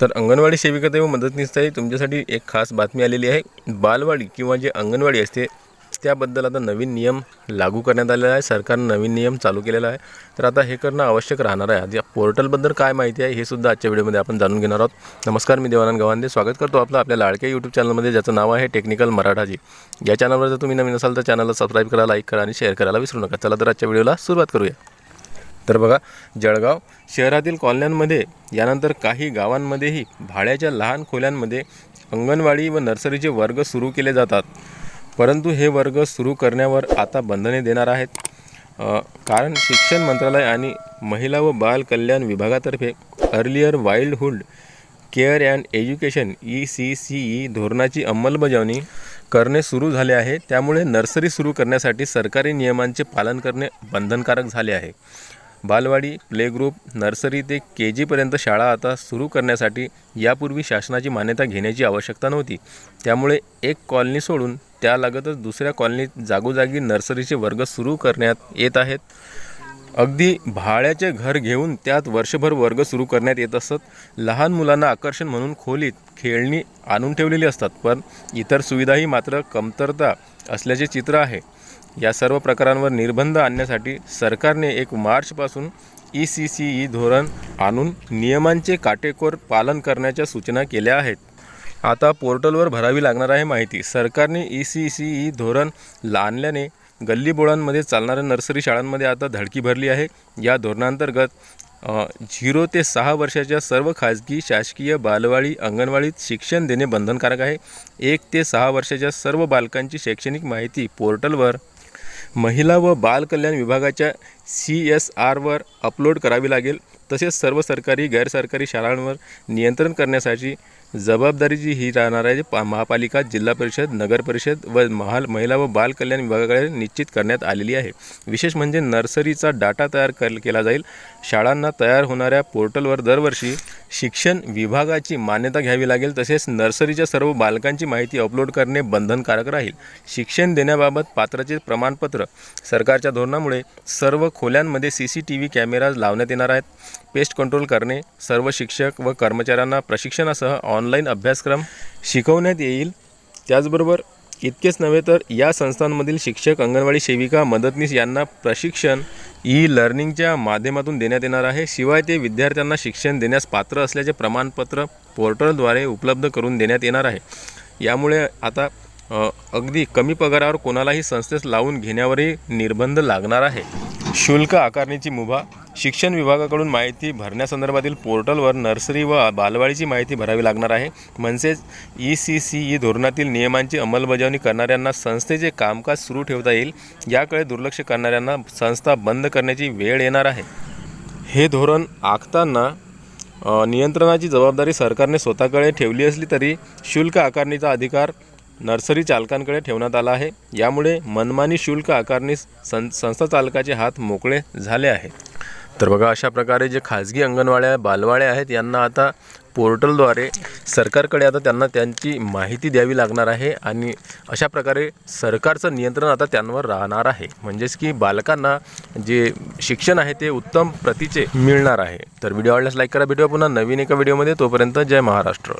तर अंगणवाडी सेविका व मदतनीसताई तुमच्यासाठी एक खास बातमी आलेली आहे. बालवाडी किंवा जे अंगणवाडी असते त्याबद्दल आता नवीन नियम लागू करण्यात आलेला आहे. सरकारनं नवीन नियम चालू केलेला आहे. तर आता हे करणं आवश्यक राहणार आहे. आधी या पोर्टलबद्दल काय माहिती आहे हे सुद्धा आजच्या व्हिडिओमध्ये आपण जाणून घेणार आहोत. नमस्कार मी देवानंद गवांदे स्वागत करतो आपलं आपल्या लाडक्या यूट्यूब चॅनलमध्ये ज्याचं नाव आहे टेक्निकल मराठाजी या चॅनलवर जर तुम्ही नवीन असाल तर चॅनलला सबस्क्राईब करा लाईक करा आणि शेअर करायला विसरू नका. चला तर आजच्या व्हिडिओला सुरुवात करूया. तर बघा जळगाव शहरातील कॉलन्यांमध्ये यानंतर काही गावांमध्येही भाड्याच्या लहान खोल्यांमध्ये अंगणवाडी व नर्सरीचे वर्ग सुरू केले जातात. परंतु हे वर्ग सुरू करण्यावर आता बंधने देणार आहेत. कारण शिक्षण मंत्रालय आणि महिला व बाल कल्याण विभागातर्फे earlier childhood care and education E C C E धोरणाची अंमलबजावणी करणे सुरू झाले आहे. त्यामुळे नर्सरी सुरू करण्यासाठी सरकारी नियमांचे पालन करणे बंधनकारक झाले आहे. बालवाडी प्ले ग्रुप नर्सरी ते के जीपर्यंत शाळा आता सुरू करण्यासाठी यापूर्वी शासनाची मान्यता घेण्याची आवश्यकता नव्हती. त्यामुळे एक कॉलनी सोडून त्यालागतच दुसऱ्या कॉलनीत जागोजागी नर्सरीचे वर्ग सुरू करण्यात येत आहेत. अगदी भाड्याचे घर घेऊन त्यात वर्षभर वर्ग सुरू करण्यात येत असत. लहान मुलांना आकर्षण म्हणून खोलीत खेळणी आणून ठेवलेली असतात पण इतर सुविधाही मात्र कमतरता असल्याचे चित्र आहे. या सर्व प्रकारांवर निर्बंध आणण्यासाठी सरकारने एक मार्चपासून ई सी सी ई धोरण आणून नियमांचे काटेकोर पालन करण्याच्या सूचना केल्या आहेत. आता पोर्टलवर भरावी लागणार आहे माहिती. सरकारने ई सी सी ई धोरण लानल्याने गल्लीबोळांमध्ये चालणाऱ्या नर्सरी शाळांमध्ये आता धडकी भरली आहे. या धोरणांतर्गत झिरो ते सहा वर्षाच्या सर्व खाजगी शासकीय बालवाडी अंगणवाडीत शिक्षण देणे बंधनकारक आहे. एक ते सहा वर्षाच्या सर्व बालकांची शैक्षणिक माहिती पोर्टलवर महिला व बाल कल्याण विभागाच्या सी एस आरवर अपलोड करावी लागेल. तसेच सर्व सरकारी गैरसरकारी शाळांवर नियंत्रण करण्यासाठी जबाबदारीची ही राहणार आहे पा महापालिका जिल्हा परिषद नगर परिषद व महाल महिला व बाल कल्याण विभागाकडे निश्चित करण्यात आलेली आहे. विशेष म्हणजे नर्सरीचा डाटा तयार कर केला जाईल. शाळांना तयार होणाऱ्या पोर्टलवर दरवर्षी शिक्षण विभागाची मान्यता घ्यावी लागेल. तसेच नर्सरीच्या सर्व बालकांची माहिती अपलोड करणे बंधनकारक राहील. शिक्षण देण्याबाबत पात्राचे प्रमाणपत्र सरकारच्या धोरणामुळे सर्व खोल्यांमध्ये C C T V cameras लावण्यात येणार आहेत. पेस्ट कंट्रोल करणे सर्व शिक्षक व कर्मचाऱ्यांना प्रशिक्षणासह ऑनलाईन अभ्यासक्रम शिकवण्यात येईल. त्याचबरोबर इतकेच नव्हे तर या संस्थांमधील शिक्षक अंगणवाडी सेविका मदतनीस यांना प्रशिक्षण ई लर्निंगच्या माध्यमातून देण्यात येणार आहे. शिवाय ते विद्यार्थ्यांना शिक्षण देण्यास पात्र असल्याचे प्रमाणपत्र पोर्टलद्वारे उपलब्ध करून देण्यात येणार आहे. यामुळे आता अगदी कमी पगारावर कोणालाही संस्थेस लावून घेण्यावरही निर्बंध लागणार आहे. शुल्क आकारणीची मुभा शिक्षण विभागाकडून माहिती भरण्यासंदर्भातील पोर्टलवर नर्सरी व बालवाडीची माहिती भरावी लागणार आहे. म्हणजेच ई सी सी ई धोरणातील नियमांची अंमलबजावणी करणाऱ्यांना संस्थेचे कामकाज सुरू ठेवता येईल. याकडे दुर्लक्ष करणाऱ्यांना संस्था बंद करण्याची वेळ येणार आहे. हे धोरण आखताना नियंत्रणाची जबाबदारी सरकारने स्वतःकडे ठेवली असली तरी शुल्क आकारणीचा अधिकार नर्सरी चालकांकडे ठेवण्यात आला आहे. यामुळे मनमानी शुल्क आकारणी सं संस्था चालकाचे हात मोकळे झाले आहे तर बघा अशा प्रकारे जे खाजगी अंगणवाड्या बालवाड्या आहेत यांना आता पोर्टलद्वारे सरकारकडे आता त्यांना त्यांची माहिती द्यावी लागणार आहे आणि अशा प्रकारे सरकारचं नियंत्रण आता त्यांवर राहणार आहे. म्हणजेच की बालकांना जे शिक्षण आहे ते उत्तम प्रतीचे मिळणार आहे. तर व्हिडिओ आवडल्यास लाईक करा. भेटूया पुन्हा नवीन एका व्हिडिओमध्ये. तोपर्यंत जय महाराष्ट्र.